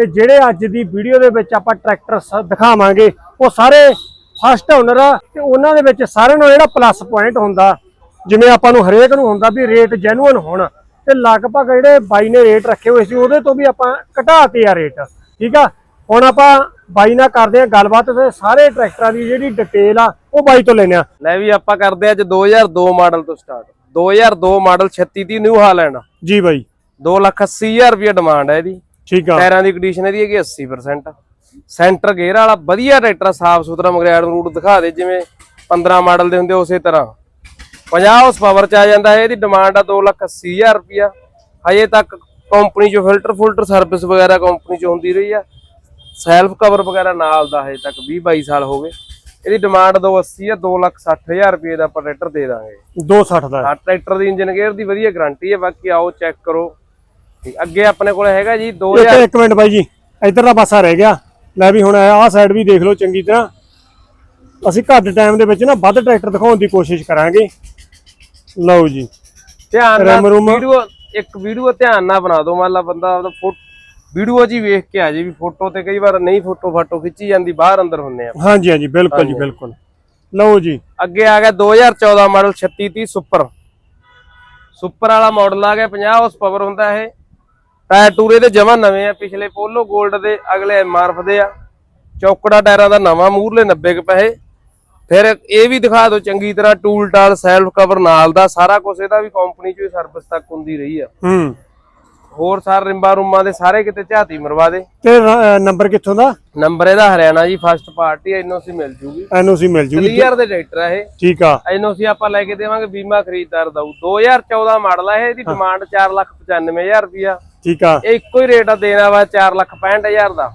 ਤੇ ਜਿਹੜੇ ਅੱਜ ਦੀ ਵੀਡੀਓ ਦੇ ਵਿੱਚ ਆਪਾਂ ਟਰੈਕਟਰ ਦਿਖਾਵਾਂਗੇ ਉਹ ਸਾਰੇ ਫਸਟ ਓਨਰ ਆ ਤੇ ਉਹਨਾਂ ਦੇ ਵਿੱਚ ਸਾਰਿਆਂ ਨੂੰ ਜਿਹੜਾ ਪਲੱਸ ਪੁਆਇੰਟ ਹੁੰਦਾ ਜਿਵੇਂ ਆਪਾਂ ਨੂੰ ਹਰੇਕ ਨੂੰ ਹੁੰਦਾ ਵੀ ਰੇਟ ਜੈਨੂਅਨ ਹੋਣ ਤੇ ਲਗਭਗ ਜਿਹੜੇ ਬਾਈ ਨੇ ਰੇਟ ਰੱਖੇ ਹੋਏ ਸੀ ਉਹਦੇ ਤੋਂ ਵੀ ਆਪਾਂ ਘਟਾਤੇ ਆ ਰੇਟ ਠੀਕ ਆ? ਹੁਣ ਆਪਾਂ ਬਾਈ ਨਾਲ ਕਰਦੇ ਆ ਗੱਲਬਾਤ ਤੇ ਸਾਰੇ ਟਰੈਕਟਰਾਂ ਦੀ ਜਿਹੜੀ ਡਿਟੇਲ ਆ ਉਹ ਬਾਈ ਤੋਂ ਲੈਣੇ ਆ ਲੈ ਵੀ ਆਪਾਂ ਕਰਦੇ ਆ ਅੱਜ 2002 ਮਾਡਲ ਤੋਂ ਸਟਾਰਟ 2002 ਮਾਡਲ 36 ਦੀ ਨਿਊ ਹਾਲੈਂਡ ਜੀ ਬਾਈ। 280000 ਰੁਪਏ ਡਿਮਾਂਡ ਹੈ ਇਹਦੀ। ਠੀਕ ਆ। ਟਾਇਰਾਂ ਦੀ ਕੰਡੀਸ਼ਨ ਇਹਦੀ ਹੈਗੀ 80% ਸੈਂਟਰ ਗੇਅਰ ਵਾਲਾ ਵਧੀਆ ਟਰੈਕਟਰ ਸਾਫ਼ ਸੁਥਰਾ ਮਗਰੈਡ ਰੂਟ ਦਿਖਾ ਦੇ ਜਿਵੇਂ 15 ਮਾਡਲ ਦੇ ਹੁੰਦੇ ਉਸੇ ਤਰ੍ਹਾਂ। 50 ਹਾਰਸ ਪਾਵਰ ਚ ਆ ਜਾਂਦਾ ਹੈ ਇਹਦੀ ਡਿਮਾਂਡ ਆ 280000 ਰੁਪਿਆ ਹਜੇ ਤੱਕ ਕੰਪਨੀ ਚੋਂ ਫਿਲਟਰ ਫੁਲਟਰ ਸਰਵਿਸ ਵਗੈਰਾ ਕੰਪਨੀ ਚੋਂ ਹੁੰਦੀ ਰਹੀ ਆ। ਸੈਲਫ ਕਵਰ ਵਗੈਰਾ ਨਾਲ ਦਾ ਹਜੇ ਤੱਕ 20 22 ਸਾਲ ਹੋ ਗਏ। ਇਹਦੀ ਡਿਮਾਂਡ 280 ਆ 260000 ਰੁਪਏ ਦਾ ਆਪਾਂ ਟਰੈਕਟਰ ਦੇ ਦਾਂਗੇ। 260 ਦਾ। ਟਰੈਕਟਰ ਦੀ ਇੰਜਨ ਗੇਅਰ ਦੀ ਵਧੀਆ ਗਾਰੰਟੀ ਹੈ ਬਾਕੀ ਆਓ ਚੈੱਕ ਕਰੋ। ਅੱਗੇ ਆਪਣੇ ਕੋਲ ਹੈਗਾ ਜੀ 2000 ਇੱਕ ਮਿੰਟ ਬਾਈ ਜੀ ਇਧਰਲਾ ਪਾਸਾ ਰਹਿ ਗਿਆ। ਲੈ ਵੀ ਹੁਣ ਆਹ ਸਾਈਡ ਵੀ ਦੇਖ ਲਓ ਚੰਗੀ ਤਰ੍ਹਾਂ। ਅਸੀਂ ਘੱਟ ਟਾਈਮ ਦੇ ਵਿੱਚ ਨਾ ਵੱਧ ਟਰੈਕਟਰ ਦਿਖਾਉਣ ਦੀ ਕੋਸ਼ਿਸ਼ ਕਰਾਂਗੇ। ਲਓ ਜੀ। ਧਿਆਨ ਨਾਲ। ਵੀਡੀਓ ਇੱਕ ਵੀਡੀਓ ਧਿਆਨ ਨਾਲ ਬਣਾ ਦਿਓ। ਮੰਨ ਲਾ ਬੰਦਾ ਆਪਦਾ ਫੋਟੋ ਵੀਡੀਓ ਹੀ ਵੇਖ ਕੇ ਆ ਜੇ ਵੀ ਫੋਟੋ ਤੇ ਕਈ ਵਾਰ ਨਹੀਂ ਫੋਟੋ ਫਾਟੋ ਖਿੱਚੀ ਜਾਂਦੀ ਬਾਹਰ ਅੰਦਰ ਹੁੰਨੇ ਆ। ਹਾਂਜੀ ਹਾਂਜੀ ਬਿਲਕੁਲ ਜੀ ਬਿਲਕੁਲ। ਲਓ ਜੀ। ਅੱਗੇ ਆ ਗਿਆ 2014 ਮਾਡਲ 3630 ਸੁਪਰ ਸੁਪਰ ਵਾਲਾ ਮਾਡਲ ਆ ਗਿਆ 50 ਹਾਰਸ ਪਾਵਰ ਹੁੰਦਾ ਇਹ। ਟਾਇਰ ਟੂਰੇ ਦੇ ਜਮਾ ਨਵੇਂ ਆ, ਪਿਛਲੇ ਪੋਲੋ 골ਡ ਦੇ ਅਗਲੇ ਐਮਆਰਐਫ ਦੇ ਆ। ਚੌਕੜਾ ਟਾਇਰਾਂ ਦਾ ਨਵਾਂ ਮੂਰਲੇ 90 ਕ ਪੈਸੇ। ਫਿਰ ਇਹ ਵੀ ਦਿਖਾ ਦਿਓ, ਚੰਗੀ ਤਰ੍ਹਾਂ ਟੂਲ ਟਾਲ ਸੈਲਫ ਕਵਰ ਨਾਲ ਦਾ, ਸਾਰਾ ਕੁਝ ਇਹਦਾ ਵੀ ਕੰਪਨੀ ਚੋਂ ਹੀ ਸਰਵਿਸ ਤੱਕ ਹੁੰਦੀ ਰਹੀ ਆ। ਹੂੰ। ਹੋਰ ਸਾਰ ਰਿੰਬਾ ਰੂਮਾਂ ਦੇ ਸਾਰੇ ਕਿਤੇ ਝਾਤੀ ਮਰਵਾ ਦੇ। ਤੇ ਨੰਬਰ ਕਿੱਥੋਂ ਦਾ? ਨੰਬਰ ਇਹਦਾ ਹਰਿਆਣਾ ਜੀ ਫਸਟ ਪਾਰਟੀ ਐਨਓਸੀ ਮਿਲ ਜੂਗੀ। ਐਨਓਸੀ ਮਿਲ ਜੂਗੀ। ਕਲੀਅਰ ਦੇ ਟਰੈਕਟਰ ਆ ਇਹ। ਠੀਕ ਆ। ਐਨਓਸੀ ਆਪਾਂ ਲੈ ਕੇ ਦੇਵਾਂਗੇ ਬੀਮਾ ਖਰੀਦਦਾਰ ਦਊ 2014 ਮਾਡਲ ਆ ਇਹ ਇਹਦੀ ਡਿਮਾਂਡ 495000 ਰੁਪਿਆ ਠੀਕ ਆ। ਇਹ ਇੱਕੋ ਹੀ ਰੇਟ ਆ ਦੇਣਾ ਵਾ 465000 ਦਾ।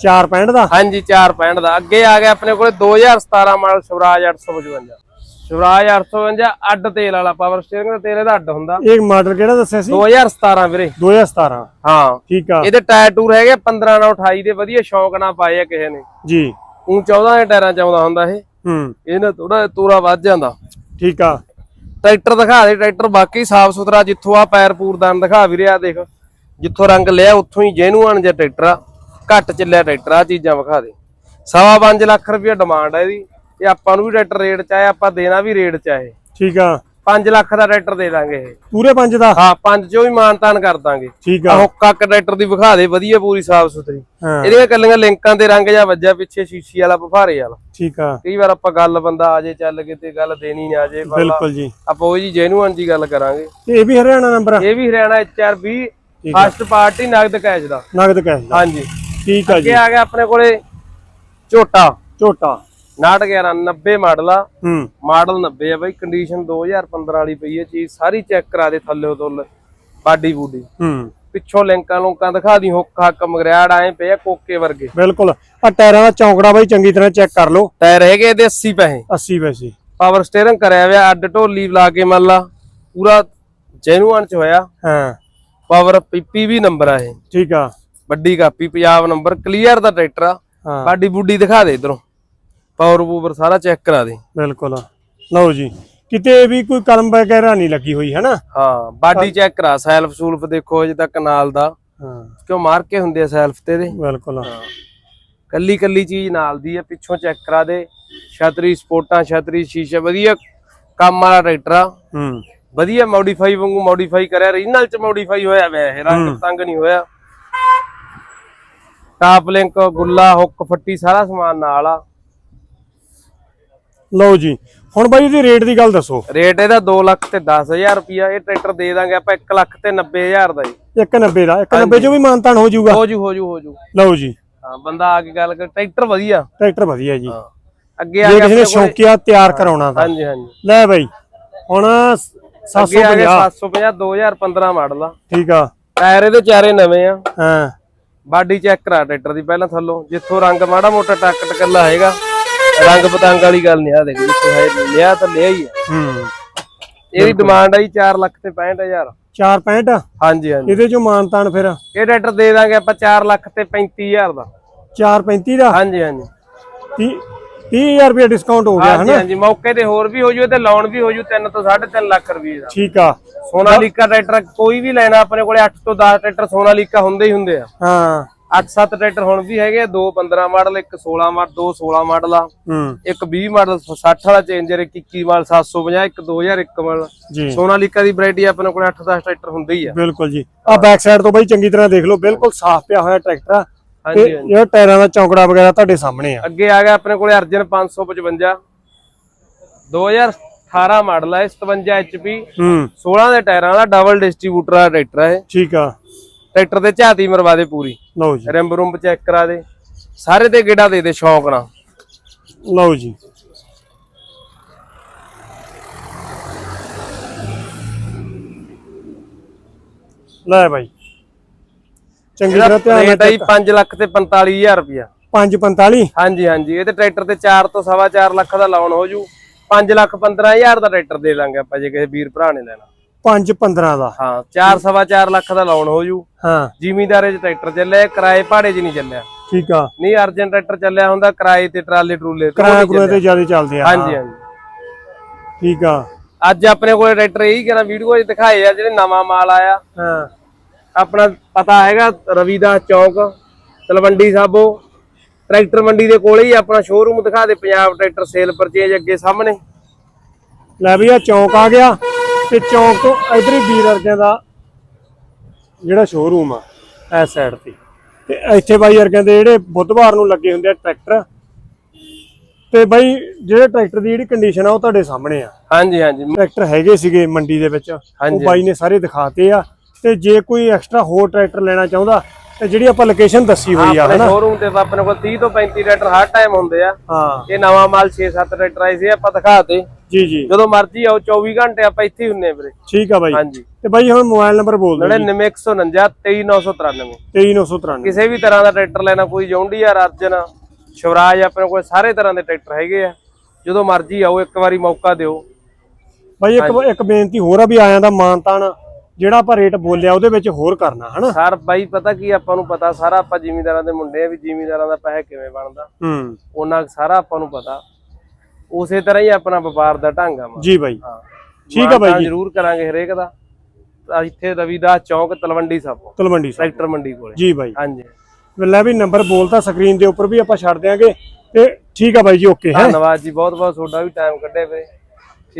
465 ਦਾ? ਹਾਂਜੀ 465 ਦਾ। ਅੱਗੇ ਆ ਗਿਆ ਆਪਣੇ ਕੋਲੇ 2017 ਮਾਡਲ ਸਵਰਾਜ 855 ਸਵਰਾਜ 855 ਅੱਡ ਤੇਲ ਵਾਲਾ ਪਾਵਰ ਸਟੀਅਰਿੰਗ ਦਾ ਤੇਲ ਇਹਦਾ ਅੱਡ ਹੁੰਦਾ। ਇਹ ਮਾਡਲ ਕਿਹੜਾ ਦੱਸਿਆ ਸੀ? 2017 ਵੀਰੇ। 2017 ਹਾਂ। ਠੀਕ ਆ। ਇਹਦੇ ਟਾਇਰ ਟੂਰ ਹੈਗੇ 15 ਨਾਲ 28 ਦੇ ਵਧੀਆ ਸ਼ੌਂਕ ਨਾਲ ਪਾਏ ਆ ਕਿਸੇ ਨੇ। ਜੀ। ਉਹ 14 ਦੇ ਟਾਇਰਾਂ ਚ ਆਉਂਦਾ ਹੁੰਦਾ ਇਹ। ਹੂੰ। ਇਹਨਾਂ ਥੋੜਾ ਤੂਰਾ ਵੱਧ ਜਾਂਦਾ। ਠੀਕ ਆ। ਟਰੈਕਟਰ ਦਿਖਾ ਦੇ ਟਰੈਕਟਰ ਬਾਕੀ ਸਾਫ਼ ਸੁਥਰਾ ਜਿੱਥੋਂ ਆ ਪੈਰ ਪੂਰਦਾਨ ਦਿਖਾ ਵੀ ਰਿਹਾ ਦੇਖ। ਜਿੱਥੋਂ ਰੰਗ ਲਿਆ ਉੱਥੋਂ ਹੀ ਜੈਨੂਅਨ ਜਿਹਾ ਟਰੈਕਟਰ ਆ। ਘੱਟ ਚੱਲਿਆ ਟਰੈਕਟਰ ਆ ਚੀਜ਼ਾਂ ਵਿਖਾ ਦੇ। ਸਵਾ ਪੰਜ ਲੱਖ ਰੁਪਏ ਡਿਮਾਂਡ ਆ ਇਹਦੀ। ਤੇ ਆਪਾਂ ਨੂੰ ਵੀ ਟਰੈਕਟਰ ਰੇਟ ਚਾਹੇ ਆਪਾਂ ਦੇਣਾ ਵੀ ਰੇਟ ਚਾਹੇ ਠੀਕ ਆ। 5 ਲੱਖ ਦਾ ਟਰੈਕਟਰ ਦੇ ਦਾਂਗੇ ਇਹ। ਪੂਰੇ ਪੰਜ ਦਾ? ਹਾਂ ਪੰਜ ਚੋਂ ਵੀ ਮਾਨਤਾਨ ਕਰ ਦਾਂਗੇ। ਠੀਕ ਆ। ਹੁੱਕਾ ਟਰੈਕਟਰ ਦੀ ਵਿਖਾ ਦੇ ਵਧੀਆ ਪੂਰੀ ਸਾਫ਼ ਸੁਥਰੀ। ਇਹਦੀਆਂ ਕੱਲੀਆਂ ਲਿੰਕਾਂ ਤੇ ਰੰਗ ਜਾਂ ਵੱਜਿਆ ਪਿੱਛੇ ਸ਼ੀਸ਼ੀ ਵਾਲਾ ਬਫਾਰੇ ਵਾਲਾ। ਠੀਕ ਆ। ਕਈ ਵਾਰ ਆਪਾਂ ਗੱਲ ਬੰਦਾ ਆ ਜੇ ਚੱਲ ਕੇ ਤੇ ਗੱਲ ਦੇਣੀ ਨਾ ਆ ਜੇ ਬਿਲਕੁਲ ਜੀ। ਆਪਾਂ ਉਹ ਜੀ ਜੈਨੂਅਨ ਜੀ ਗੱਲ ਕਰਾਂਗੇ। ਇਹ ਵੀ ਹਰਿਆਣਾ ਨੰਬਰ ਇਹ ਵੀ ਹਰਿਆਣਾ HRB ਫਸਟ ਪਾਰਟੀ ਨਗਦ ਕੈਸ਼ ਦਾ। ਨਗਦ ਕੈਸ਼ ਦਾ। ਹਾਂਜੀ। ਠੀਕ ਆ ਅੱਗੇ ਜੀ ਆ ਗਿਆ ਆਪਣੇ ਕੋਲੇ ਝੋਟਾ। ਝੋਟਾ। 911 90 ਮਾਡਲ ਆ। ਹੂੰ। ਮਾਡਲ 90 ਆ ਬਾਈ ਕੰਡੀਸ਼ਨ 2015 ਵਾਲੀ ਪਈ ਹੈ ਚੀਜ਼ ਸਾਰੀ ਚੈੱਕ ਕਰਾ ਦੇ ਥੱਲੇ ਤੋਂ ਬਾਡੀ ਬੂਡੀ। ਹੂੰ। ਪਿੱਛੋਂ ਲਿੰਕਾਂ ਲੁੰਕਾਂ ਦਿਖਾ ਦੀ ਹੁੱਕ ਹੱਕ ਮਗਰਿਆੜ ਆਏ ਪਏ ਆ ਕੋਕੇ ਵਰਗੇ। ਬਿਲਕੁਲ। ਆ ਟਾਇਰਾਂ ਦਾ ਚੌਂਕੜਾ ਬਾਈ ਚੰਗੀ ਤਰ੍ਹਾਂ ਚੈੱਕ ਕਰ ਲਓ। ਟਾਇਰ ਹੈਗੇ ਇਹਦੇ 80 ਪੈਸੇ। 80 ਵੈਸੇ ਪਾਵਰ ਸਟੀਅਰਿੰਗ ਕਰਿਆ ਹੋਇਆ ਅੱਡ ਢੋਲੀ ਲਾ ਕੇ ਮੰਨ ਲਾ। ਪੂਰਾ ਜੈਨੂਅਨ ਚ ਹੋਇਆ। ਹਾਂ। ਪਾਵਰ ਪੀਪੀ ਨੰਬਰ ਆ ਇਹ। ਠੀਕ ਆ। ਵੱਡੀ ਕਾਪੀ ਪੰਜਾਬ ਨੰਬਰ ਕਲੀਅਰ ਦਾ ਟਰੈਕਟਰ ਆ। ਬਾਡੀ ਬੂਡੀ ਦਿਖਾ ਦੇ ਇਧਰੋਂ। ਪਾਵਰ ਪੂਵਰ ਸਾਰਾ ਚੈੱਕ ਕਰਾ ਦੇ। ਬਿਲਕੁਲ। ਲਓ ਜੀ ਕਿਤੇ ਵੀ ਕੋਈ ਕਲਮ ਵਗੈਰਾ ਨਹੀਂ ਲੱਗੀ ਹੋਈ ਹੈ ਨਾ ਹਾਂ। ਬਾਡੀ ਚੈੱਕ ਕਰਾ ਸੈਲਫ ਸੂਲਫ ਦੇਖੋ ਅਜੇ ਤੱਕ ਨਾਲ ਦਾ। ਹਾਂ। ਕਿਉਂ ਮਾਰ ਕੇ ਹੁੰਦੇ ਆ ਸੈਲਫ ਤੇ ਦੇ? ਬਿਲਕੁਲ। ਕੱਲੀ ਕੱਲੀ ਚੀਜ਼ ਨਾਲ ਦੀ ਆ ਪਿੱਛੋਂ ਚੈੱਕ ਕਰਾ ਦੇ। ਛਤਰੀ ਸਪੋਰਟਾਂ ਛਤਰੀ ਸ਼ੀਸ਼ਾ ਵਧੀਆ ਕੰਮ ਵਾਲਾ ਟਰੈਕਟਰ ਆ। ਹੂੰ। ਵਧੀਆ ਮੋਡੀਫਾਈ ਵਾਂਗੂ ਮੋਡੀਫਾਈ ਕਰਿਆ ਰੀਨਲ ਚ ਮੋਡੀਫਾਈ ਹੋਇਆ ਵੈ ਇਹ ਰੰਗ ਤੰਗ ਨਹੀਂ ਹੋਇਆ। ਟਾਪ ਲਿੰਕ ਗੁੱਲਾ ਹੁੱਕ ਫੱਟੀ ਸਾਰਾ ਸਮਾਨ ਨਾਲ ਆ। ਲਓ ਜੀ ਹੁਣ ਬਾਈ ਇਹਦੀ ਰੇਟ ਦੀ ਗੱਲ ਦੱਸੋ। ਰੇਟ ਇਹਦਾ 2 ਲੱਖ ਤੇ 10000 ਰੁਪਿਆ ਇਹ ਟਰੈਕਟਰ ਦੇ ਦਾਂਗੇ ਆਪਾਂ 1 ਲੱਖ ਤੇ 90000 ਦਾ ਜੀ। 190 ਦਾ 190 ਚੋਂ ਵੀ ਮਾਨਤਾਨ ਹੋ ਜਾਊਗਾ। ਹੋ ਜੂ ਹੋ ਜੂ ਹੋ ਜੂ। ਲਓ ਜੀ। ਹਾਂ ਬੰਦਾ ਆ ਕੇ ਗੱਲ ਕਰ ਟਰੈਕਟਰ ਵਧੀਆ। ਟਰੈਕਟਰ ਵਧੀਆ ਜੀ। ਹਾਂ। ਅੱਗੇ ਆ ਜੇ ਗਿਆ ਕਿਸੇ ਨੇ ਸ਼ੌਂਕੀਆ ਤਿਆਰ ਕਰਾਉਣਾ ਤਾਂ। ਹਾਂਜੀ ਹਾਂਜੀ। ਲੈ ਬਾਈ ਹੁਣ ਅੱਗੇ ਆ 750 ਗਿਆ 750 2015 ਮਾਡਲ ਆ। ਠੀਕ ਆ। ਟਾਇਰ ਇਹਦੇ ਚਾਰੇ ਨਵੇਂ ਆ। ਹਾਂ। ਬਾਡੀ ਚੈੱਕ ਕਰਾ ਟਰੈਕਟਰ ਦੀ ਪਹਿਲਾਂ ਥੱਲੋਂ। ਜਿੱਥੋਂ ਰੰਗ ਮਾੜਾ ਮੋਟਾ ਟੱਕ ਟਕੱਲਾ ਹੈਗਾ। ਰੰਗ ਪਤੰਗ ਵਾਲੀ ਗੱਲ ਨਹੀਂ ਆ ਦੇਖ ਜਿੱਥੇ ਹੈ ਲਿਆ ਤਾਂ ਲਿਆ ਹੀ ਆ ਹੂੰ। ਇਹਦੀ ਡਿਮਾਂਡ ਆਈ 4 ਲੱਖ ਤੇ 65000 465 ਹਾਂਜੀ ਹਾਂਜੀ। ਇਹਦੇ ਚੋਂ ਮਾਨਤਾਨ ਫਿਰ? ਇਹ ਟਰੈਕਟਰ ਦੇ ਦਾਂਗੇ ਆਪਾਂ 4 ਲੱਖ ਤੇ 35000 ਦਾ। 435 ਦਾ? ਹਾਂਜੀ ਹਾਂਜੀ। 30 30000 ਰੁਪਏ ਡਿਸਕਾਊਂਟ ਹੋ ਗਿਆ ਹਨਾ? ਹਾਂਜੀ ਮੌਕੇ ਤੇ ਹੋਰ ਵੀ ਹੋ ਜੂ ਤੇ ਲੋਨ ਵੀ ਹੋ ਜੂ 3 ਤੋਂ 3.5 ਲੱਖ ਰੁਪਏ ਦਾ। ਠੀਕ ਆ। ਸੋਨਾਲੀਕਾ ਟਰੈਕਟਰ ਕੋਈ ਵੀ ਲੈਣਾ ਆਪਣੇ ਕੋਲੇ 8 ਤੋਂ 10 ਟਰੈਕਟਰ ਸੋਨਾਲੀਕਾ ਹੁੰਦੇ ਹੀ ਹੁੰਦੇ ਆ। ਹਾਂ। 8-7 ਟਰੈਕਟਰ ਹੁਣ ਵੀ ਹੈਗੇ ਆ ਦੋ 15 ਮਾਡਲ ਇੱਕ 16 ਮਾਡਲ ਦੋ 16 ਮਾਡਲ ਆ। ਇੱਕ 20 ਮਾਡਲ 60 ਵਾਲਾ ਚੇਂਜਰ ਇੱਕ 21 ਮਾਡਲ 750 ਇੱਕ 2001 ਮਾਡਲ। ਸੋਨਾਲੀਕਾ ਦੀ ਵੈਰਾਈਟੀ ਆਪਣੇ ਕੋਲ 8-10 ਟਰੈਕਟਰ ਹੁੰਦੇ ਹੀ ਆ। ਬਿਲਕੁਲ ਜੀ। ਆ ਬੈਕ ਸਾਈਡ ਤੋਂ ਬਾਈ ਚੰਗੀ ਤਰ੍ਹਾਂ ਦੇਖ ਲਓ ਬਿਲਕੁਲ ਸਾਫ਼ ਪਿਆ ਹੋਇਆ ਟਰੈਕਟਰ ਆ। ਹਾਂਜੀ ਇਹ ਟਾਇਰਾਂ ਦਾ ਚੌਂਕੜਾ ਵਗੈਰਾ ਤੁਹਾਡੇ ਸਾਹਮਣੇ ਆ। ਅੱਗੇ ਆ ਗਿਆ ਆਪਣੇ ਕੋਲੇ ਅਰਜਨ 555 2018 ਮਾਡਲ ਹੈ 57 HP ਹੂੰ। 16 ਦੇ ਟਾਇਰਾਂ ਦਾ ਡਬਲ ਡਿਸਟ੍ਰੀਬਿਊਟਰ ਦਾ ਟਰੈਕਟਰ ਹੈ। ਠੀਕ ਆ। ਟਰੈਕਟਰ ਤੇ ਝਾਤੀ ਮਰਵਾ ਦੇ ਪੂਰੀ। ਲਓ ਜੀ। ਰਿੰਬ ਰੁੰਬ ਚੈੱਕ ਕਰਾ ਦੇ। ਸਾਰੇ ਤੇ ਗੇੜਾ ਦੇ ਦੇ ਸ਼ੌਂਕ ਨਾਲ। ਲਓ ਜੀ। ਲੈ ਬਾਈ। ਚੰਗੀ ਤਰ੍ਹਾਂ ਧਿਆਨ ਨਾਲ ਜੀ 5 ਲੱਖ ਤੇ 45000 ਰੁਪਇਆ। 545 ਹਾਂਜੀ ਹਾਂਜੀ। ਇਹ ਤੇ ਟਰੈਕਟਰ ਤੇ 4 ਤੋਂ ਸਵਾ ਚਾਰ ਲੱਖ ਦਾ ਲਾਉਣ ਹੋ ਜੂ। 5 ਲੱਖ 15000 ਦਾ ਟਰੈਕਟਰ ਦੇ ਲਾਂਗੇ ਆਪਾਂ ਜੇ ਕਿਸੇ ਵੀਰ ਭਰਾ ਨੇ ਲੈਣਾ। 515 ਦਾ। ਹਾਂ 4 ਸਵਾ ਚਾਰ ਲੱਖ ਦਾ ਲਾਉਣ ਹੋ ਜੂ। ਹਾਂ। ਜ਼ਿਮੀਂਦਾਰੇ 'ਚ ਟਰੈਕਟਰ ਚੱਲਿਆ ਕਿਰਾਏ ਭਾੜੇ 'ਚ ਨਹੀਂ ਚੱਲਿਆ। ਠੀਕ ਆ। ਨਹੀਂ ਅਰਜਨ ਟਰੈਕਟਰ ਚੱਲਿਆ ਹੁੰਦਾ ਕਿਰਾਏ ਤੇ ਟਰਾਲੇ ਟਰੂਲੇ ਤੇ ਉਹ ਕਿਰਾਇਆ ਨਹੀਂ ਕਰੂਏ ਤੇ ਚੱਲਿਆ। ਜ਼ਿਆਦਾ ਚੱਲਦੇ ਆ। ਹਾਂਜੀ ਹਾਂਜੀ। ਠੀਕ ਆ। ਅੱਜ ਆਪਣੇ ਕੋਲੇ ਟਰੈਕਟਰ ਇਹੀ ਕਰਾਂ ਵੀਡੀਓ 'ਚ ਦਿਖਾਏ ਆ ਜਿਹੜੇ ਨਵਾਂ ਮਾਲ ਆਇਆ। ਹਾਂ। ਆਪਣਾ ਪਤਾ ਹੈਗਾ ਰਵੀਦਾਸ ਚੌਕ ਤਲਵੰਡੀ ਸਾਬੋ। ਟਰੈਕਟਰ ਮੰਡੀ ਦੇ ਕੋਲੇ ਹੀ ਆਪਣਾ ਸ਼ੋਰੂਮ ਦਿਖਾ ਦੇ ਪੰਜਾਬ ਟਰੈਕਟਰ ਸੇਲ ਪਰਚੇਜ ਅੱਗੇ ਸਾਹਮਣੇ। ਲੈ ਵੀ ਆ ਚੌਂਕ ਆ ਗਿਆ। ਤੇ ਚੌਂਕ ਤੋਂ ਇਧਰ ਹੀ ਵੀਰ ਅਰਗਿਆਂ ਦਾ ਜਿਹੜਾ ਸ਼ੋਰੂਮ ਆ ਇਸ ਸਾਈਡ ਤੇ। ਤੇ ਇੱਥੇ ਬਾਈ ਅਰਗਿਆਂ ਦੇ ਜਿਹੜੇ ਬੁੱਧਵਾਰ ਨੂੰ ਲੱਗੇ ਹੁੰਦੇ ਆ ਟਰੈਕਟਰ ਤੇ ਬਾਈ ਜਿਹੜੇ ਟਰੈਕਟਰ ਦੀ ਜਿਹੜੀ ਕੰਡੀਸ਼ਨ ਆ ਉਹ ਤੁਹਾਡੇ ਸਾਹਮਣੇ ਆ। ਹਾਂਜੀ ਹਾਂਜੀ। ਟਰੈਕਟਰ ਹੈਗੇ ਸੀਗੇ ਮੰਡੀ ਦੇ ਵਿੱਚ। ਉਹ। ਬਾਈ ਨੇ ਸਾਰੇ ਦਿਖਾਤੇ ਆ। ਤੇ ਜੇ ਕੋਈ ਐਕਸਟਰਾ ਹੋਰ ਟਰੈਕਟਰ ਲੈਣਾ ਚਾਹੁੰਦਾ ਤੇ ਜਿਹੜੀ ਆਪਾਂ ਲੋਕੇਸ਼ਨ ਦੱਸੀ ਹੋਈ ਆ ਹਨਾ? ਸ਼ੋਰੂਮ ਤੇ ਆਪਣੇ ਕੋਲ 30 ਤੋਂ 35 ਟਰੈਕਟਰ ਹਰ ਟਾਈਮ ਹੁੰਦੇ ਆ। ਹਾਂ। ਇਹ ਨਵਾਂ ਮਾਲ 6-7 ਟਰੈਕਟਰ ਆਏ ਸੀ ਆਪਾਂ ਦਿਖਾਤੇ ਜੀ ਜੀ। ਜਦੋਂ ਮਰਜ਼ੀ ਆਓ 24 ਘੰਟੇ ਆਪਾਂ ਇੱਥੇ ਹੀ ਹੁੰਨੇ ਵੀਰੇ। ਠੀਕ ਆ ਬਾਈ। ਹਾਂਜੀ। ਤੇ ਬਾਈ ਹੁਣ ਮੋਬਾਈਲ ਨੰਬਰ ਬੋਲ ਦਿਓ 99149 23993 23993 ਕਿਸੇ ਵੀ ਤਰ੍ਹਾਂ ਦਾ ਟਰੈਕਟਰ ਲੈਣਾ ਕੋਈ ਜੌਂਡੀਆਰ ਅਰਜਨ ਸ਼ਿਵਰਾਜ ਆਪਣੇ ਕੋਲ ਸਾਰੇ ਤਰ੍ਹਾਂ ਦੇ ਟਰੈਕਟਰ ਹੈਗੇ ਆ। ਜਦੋਂ ਮਰਜ਼ੀ ਆਓ ਇੱਕ ਵਾਰੀ ਮੌਕਾ ਦਿਓ। ਬਾਈ ਇੱਕ ਇੱਕ ਬੇਨਤੀ ਹੋਰ ਆ ਵੀ ਆਇਆਂ ਦਾ ਮਾਨਤਾਨ ਜਿਹੜਾ ਆਪਾਂ ਰੇਟ ਬੋਲਿਆ ਉਹਦੇ ਵਿੱਚ ਹੋਰ ਕਰਨਾ ਹਨਾ? ਸਰ ਬਾਈ ਪਤਾ ਕੀ ਆਪਾਂ ਨੂੰ ਪਤਾ ਸਾਰਾ ਆਪਾਂ ਜ਼ਿਮੀਂਦਾਰਾਂ ਦੇ ਮੁੰਡੇ ਆ ਵੀ ਜ਼ਿਮੀਂਦਾਰਾਂ ਦਾ ਪੈਸਾ ਕਿਵੇਂ ਬਣਦਾ? ਹੂੰ। ਉਹਨਾਂ ਸਾਰਾ ਆਪਾਂ ਨੂੰ ਪਤਾ। ਉਸੇ ਤਰ੍ਹਾਂ ਹੀ ਆਪਣਾ ਵਪਾਰ ਦਾ ਢੰਗ ਆ ਜੀ ਬਾਈ। ਠੀਕ ਆ ਬਾਈ ਜੀ। ਜ਼ਰੂਰ ਕਰਾਂਗੇ ਹਰੇਕ ਦਾ। ਇੱਥੇ ਰਵੀਦਾਸ ਚੌਕ ਤਲਵੰਡੀ ਸਾਬੋ ਤਲਵੰਡੀ ਸਾਹਿਬ ਟਰੈਕਟਰ ਮੰਡੀ ਕੋਲੇ। ਜੀ ਬਾਈ। ਹਾਂਜੀ। ਲੈ ਵੀ ਨੰਬਰ ਬੋਲਤਾ ਸਕਰੀਨ ਦੇ ਉੱਪਰ ਵੀ ਆਪਾਂ ਛੱਡ ਦਿਆਂਗੇ। ਤੇ ਠੀਕ ਆ ਬਾਈ ਜੀ ਓਕੇ ਹੈ। ਧੰਨਵਾਦ ਜੀ ਬਹੁਤ ਬਹੁਤ ਤੁਹਾਡਾ ਵੀ ਟਾਈਮ ਕੱਢਿਆ ਵੇ